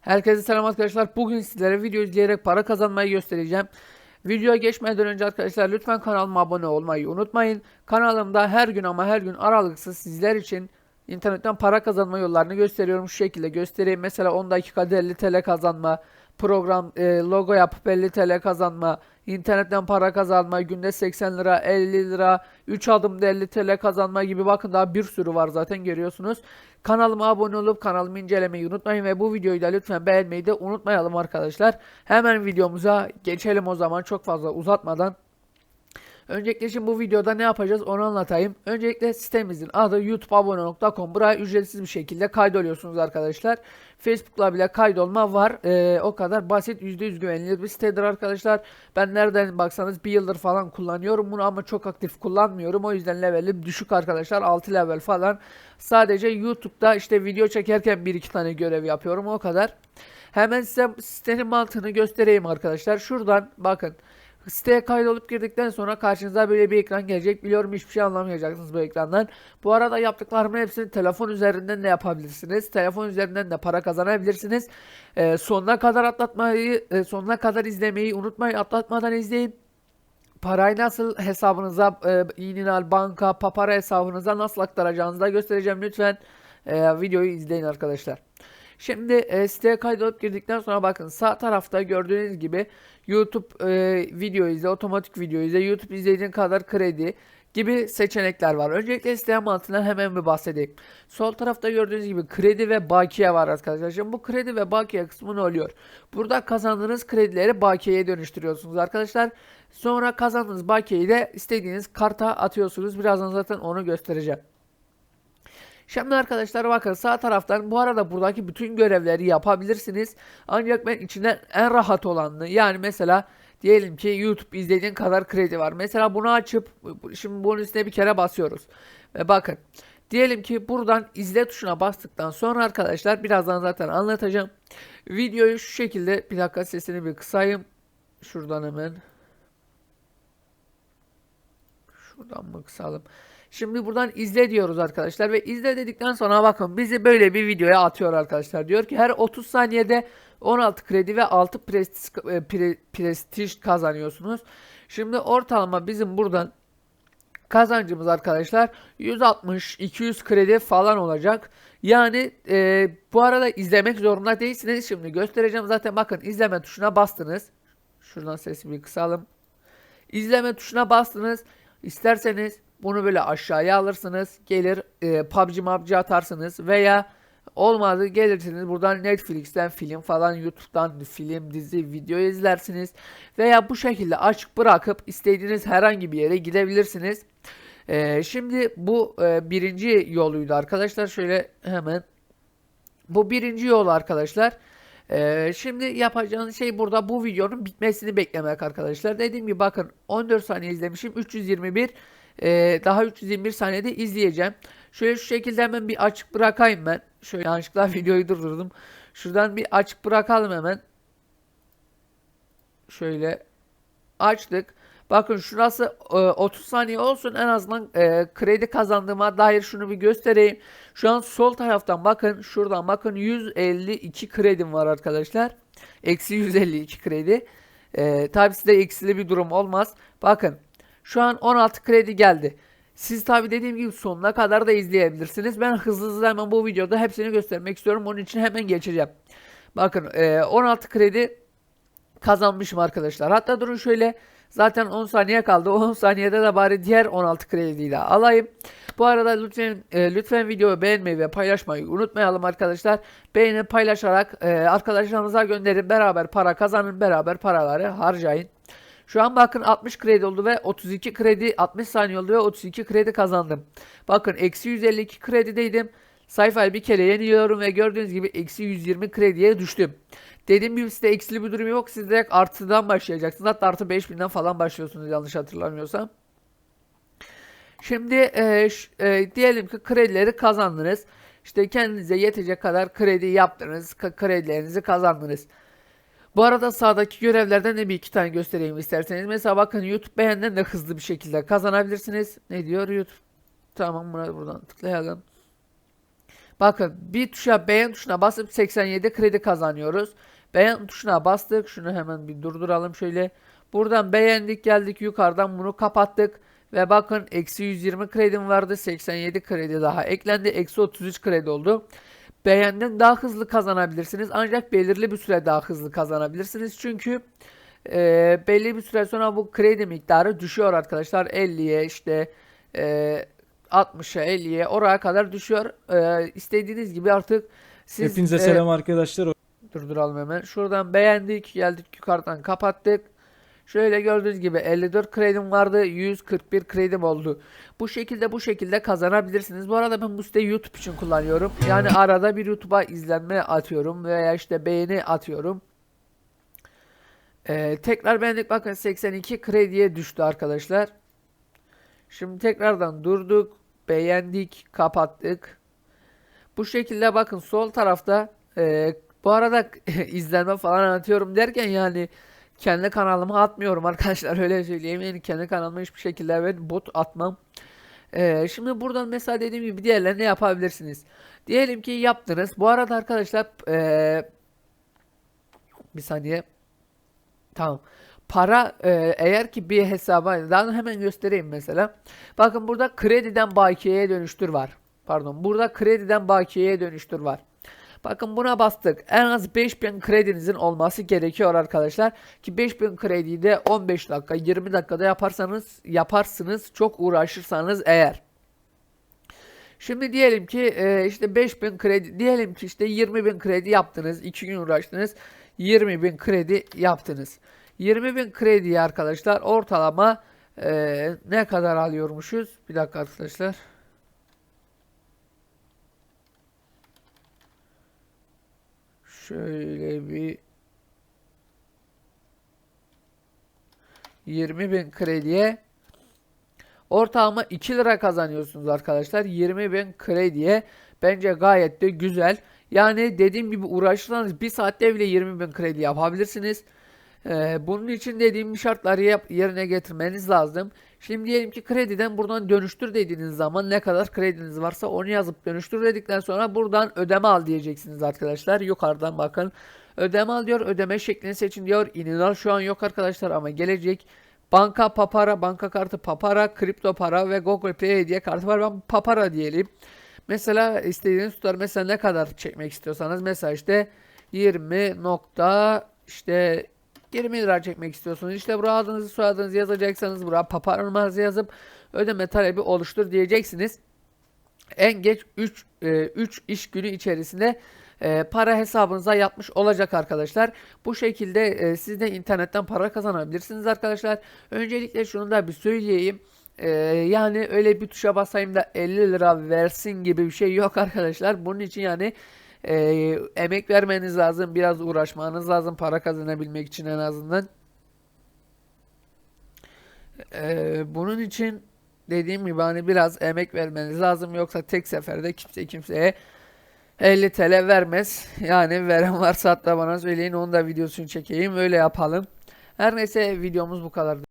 Herkese selam arkadaşlar. Bugün sizlere video izleyerek para kazanmayı göstereceğim. Videoya geçmeden önce arkadaşlar lütfen kanalıma abone olmayı unutmayın. Kanalımda her gün ama her gün aralıksız sizler için internetten para kazanma yollarını gösteriyorum. Şu şekilde göstereyim. Mesela 10 dakikada 50 TL kazanma, program e, logo yapıp 50 TL kazanma, internetten para kazanma, günde 80 lira, 50 lira, 3 adımda 50 TL kazanma gibi bakın daha bir sürü var zaten görüyorsunuz. Kanalıma abone olup kanalımı incelemeyi unutmayın ve bu videoyu da lütfen beğenmeyi de unutmayalım arkadaşlar. Hemen videomuza geçelim o zaman çok fazla uzatmadan. Öncelikle şimdi bu videoda ne yapacağız onu anlatayım. Öncelikle sitemizin adı youtubeabone.com. Buraya ücretsiz bir şekilde kaydoluyorsunuz arkadaşlar. Facebook'la bile kaydolma var. Ee, o kadar basit %100 güvenilir bir sitedir arkadaşlar. Ben nereden baksanız bir yıldır falan kullanıyorum bunu ama çok aktif kullanmıyorum. O yüzden levelim düşük arkadaşlar. 6 level falan. Sadece YouTube'da işte video çekerken bir iki tane görev yapıyorum o kadar. Hemen size sitenin mantığını göstereyim arkadaşlar. Şuradan bakın. Siteye kaydolup girdikten sonra karşınıza böyle bir ekran gelecek. Biliyorum hiçbir şey anlamayacaksınız bu ekrandan. Bu arada yaptıklarımın hepsini telefon üzerinden de yapabilirsiniz. Telefon üzerinden de para kazanabilirsiniz. Ee, sonuna kadar atlatmayı, e, sonuna kadar izlemeyi unutmayın. Atlatmadan izleyin. Parayı nasıl hesabınıza, e, İninal, banka, papara hesabınıza nasıl aktaracağınızı da göstereceğim. Lütfen e, videoyu izleyin arkadaşlar. Şimdi e, siteye kaydolup girdikten sonra bakın sağ tarafta gördüğünüz gibi YouTube e, video izle, otomatik video izle, YouTube izlediğin kadar kredi gibi seçenekler var. Öncelikle site mantığından hemen bir bahsedeyim. Sol tarafta gördüğünüz gibi kredi ve bakiye var arkadaşlar. Şimdi bu kredi ve bakiye kısmı ne oluyor? Burada kazandığınız kredileri bakiyeye dönüştürüyorsunuz arkadaşlar. Sonra kazandığınız bakiyeyi de istediğiniz karta atıyorsunuz. Birazdan zaten onu göstereceğim. Şimdi arkadaşlar bakın sağ taraftan bu arada buradaki bütün görevleri yapabilirsiniz. Ancak ben içinden en rahat olanını yani mesela diyelim ki YouTube izlediğin kadar kredi var. Mesela bunu açıp şimdi bunun üstüne bir kere basıyoruz. Ve bakın diyelim ki buradan izle tuşuna bastıktan sonra arkadaşlar birazdan zaten anlatacağım. Videoyu şu şekilde bir dakika sesini bir kısayım. Şuradan hemen. Şuradan mı kısalım? Şimdi buradan izle diyoruz arkadaşlar ve izle dedikten sonra bakın bizi böyle bir videoya atıyor arkadaşlar. Diyor ki her 30 saniyede 16 kredi ve 6 prestij, e, pre, prestij kazanıyorsunuz. Şimdi ortalama bizim buradan kazancımız arkadaşlar 160-200 kredi falan olacak. Yani e, bu arada izlemek zorunda değilsiniz. Şimdi göstereceğim zaten bakın izleme tuşuna bastınız. Şuradan sesimi bir kısalım. İzleme tuşuna bastınız. İsterseniz bunu böyle aşağıya alırsınız. Gelir e, PUBG MUBG atarsınız veya olmadı gelirsiniz buradan Netflix'ten film falan YouTube'dan film dizi video izlersiniz. Veya bu şekilde açık bırakıp istediğiniz herhangi bir yere gidebilirsiniz. E, şimdi bu e, birinci yoluydu arkadaşlar. Şöyle hemen bu birinci yol arkadaşlar. Ee, şimdi yapacağınız şey burada bu videonun bitmesini beklemek arkadaşlar. Dediğim gibi bakın 14 saniye izlemişim. 321 e, daha 321 saniyede izleyeceğim. Şöyle şu şekilde hemen bir açık bırakayım ben. Şöyle yanlışlıkla videoyu durdurdum. Şuradan bir açık bırakalım hemen. Şöyle açtık. Bakın şurası e, 30 saniye olsun en azından e, kredi kazandığıma dair şunu bir göstereyim. Şu an sol taraftan bakın şuradan bakın 152 kredim var arkadaşlar. Eksi 152 kredi. E, tabi size eksili bir durum olmaz. Bakın şu an 16 kredi geldi. Siz tabi dediğim gibi sonuna kadar da izleyebilirsiniz. Ben hızlı hızlı hemen bu videoda hepsini göstermek istiyorum. Onun için hemen geçeceğim. Bakın e, 16 kredi kazanmışım arkadaşlar. Hatta durun şöyle zaten 10 saniye kaldı. 10 saniyede de bari diğer 16 krediyi de alayım. Bu arada lütfen e, lütfen videoyu beğenmeyi ve paylaşmayı unutmayalım arkadaşlar. Beğenip paylaşarak e, arkadaşlarınıza gönderin. Beraber para kazanın. Beraber paraları harcayın. Şu an bakın 60 kredi oldu ve 32 kredi 60 saniye oldu ve 32 kredi kazandım. Bakın eksi 152 kredideydim. Sayfayı bir kere yeniliyorum ve gördüğünüz gibi eksi 120 krediye düştüm. Dediğim gibi sizde eksili bir durum yok. Siz direkt artıdan başlayacaksınız. Hatta artı 5000'den falan başlıyorsunuz yanlış hatırlamıyorsam. Şimdi e, e, diyelim ki kredileri kazandınız. İşte kendinize yetecek kadar kredi yaptınız. Kredilerinizi kazandınız. Bu arada sağdaki görevlerden de bir iki tane göstereyim isterseniz. Mesela bakın YouTube beğenden de hızlı bir şekilde kazanabilirsiniz. Ne diyor YouTube? Tamam buradan tıklayalım. Bakın bir tuşa beğen tuşuna basıp 87 kredi kazanıyoruz. Beğen tuşuna bastık. Şunu hemen bir durduralım şöyle. Buradan beğendik geldik yukarıdan bunu kapattık. Ve bakın eksi 120 kredim vardı. 87 kredi daha eklendi. Eksi 33 kredi oldu. Beğenden daha hızlı kazanabilirsiniz. Ancak belirli bir süre daha hızlı kazanabilirsiniz. Çünkü e, belli bir süre sonra bu kredi miktarı düşüyor arkadaşlar. 50'ye işte e, 60'a 50'ye oraya kadar düşüyor. E, istediğiniz gibi artık siz Hepinize e, selam arkadaşlar. Durduralım hemen. Şuradan beğendik. Geldik yukarıdan kapattık. Şöyle gördüğünüz gibi 54 kredim vardı. 141 kredim oldu. Bu şekilde bu şekilde kazanabilirsiniz. Bu arada ben bu siteyi YouTube için kullanıyorum. Yani arada bir YouTube'a izlenme atıyorum veya işte beğeni atıyorum. Ee, tekrar beğendik. Bakın 82 krediye düştü arkadaşlar. Şimdi tekrardan durduk. Beğendik. Kapattık. Bu şekilde bakın sol tarafta e, bu arada izlenme falan atıyorum derken yani kendi kanalıma atmıyorum arkadaşlar öyle söyleyeyim. Yani kendi kanalıma hiçbir şekilde ben bot atmam. E, şimdi buradan mesela dediğim gibi diğerlerine yapabilirsiniz. Diyelim ki yaptınız. Bu arada arkadaşlar e, bir saniye. Tamam. Para e, eğer ki bir hesaba daha hemen göstereyim mesela. Bakın burada krediden bakiyeye dönüştür var. Pardon burada krediden bakiyeye dönüştür var. Bakın buna bastık. En az 5000 kredinizin olması gerekiyor arkadaşlar. Ki 5000 krediyi de 15 dakika 20 dakikada yaparsanız yaparsınız çok uğraşırsanız eğer. Şimdi diyelim ki e, işte 5000 kredi diyelim ki işte 20.000 kredi yaptınız 2 gün uğraştınız 20.000 kredi yaptınız. 20.000 krediyi arkadaşlar ortalama e, ne kadar alıyormuşuz? Bir dakika arkadaşlar. Şöyle bir 20 bin krediye ortalama 2 lira kazanıyorsunuz arkadaşlar. 20 bin krediye bence gayet de güzel. Yani dediğim gibi uğraşırsanız bir saatte bile 20 bin kredi yapabilirsiniz. Ee, bunun için dediğim şartları yap, yerine getirmeniz lazım. Şimdi diyelim ki krediden buradan dönüştür dediğiniz zaman ne kadar krediniz varsa onu yazıp dönüştür dedikten sonra buradan ödeme al diyeceksiniz arkadaşlar. Yukarıdan bakın. Ödeme al diyor. Ödeme şeklini seçin diyor. İninal şu an yok arkadaşlar ama gelecek. Banka Papara, banka kartı Papara, kripto para ve Google Play hediye kartı var. Ben Papara diyelim. Mesela istediğiniz tutar mesela ne kadar çekmek istiyorsanız mesela işte 20 nokta işte 20 lira çekmek istiyorsunuz. İşte buraya adınızı soyadınızı yazacaksanız buraya paparanızı yazıp ödeme talebi oluştur diyeceksiniz. En geç 3 3 iş günü içerisinde e, para hesabınıza yapmış olacak arkadaşlar. Bu şekilde e, siz de internetten para kazanabilirsiniz arkadaşlar. Öncelikle şunu da bir söyleyeyim. E, yani öyle bir tuşa basayım da 50 lira versin gibi bir şey yok arkadaşlar. Bunun için yani e, emek vermeniz lazım. Biraz uğraşmanız lazım para kazanabilmek için en azından. E, bunun için dediğim gibi hani biraz emek vermeniz lazım. Yoksa tek seferde kimse kimseye 50 TL vermez. Yani veren varsa hatta bana söyleyin onu da videosunu çekeyim. Öyle yapalım. Her neyse videomuz bu kadar.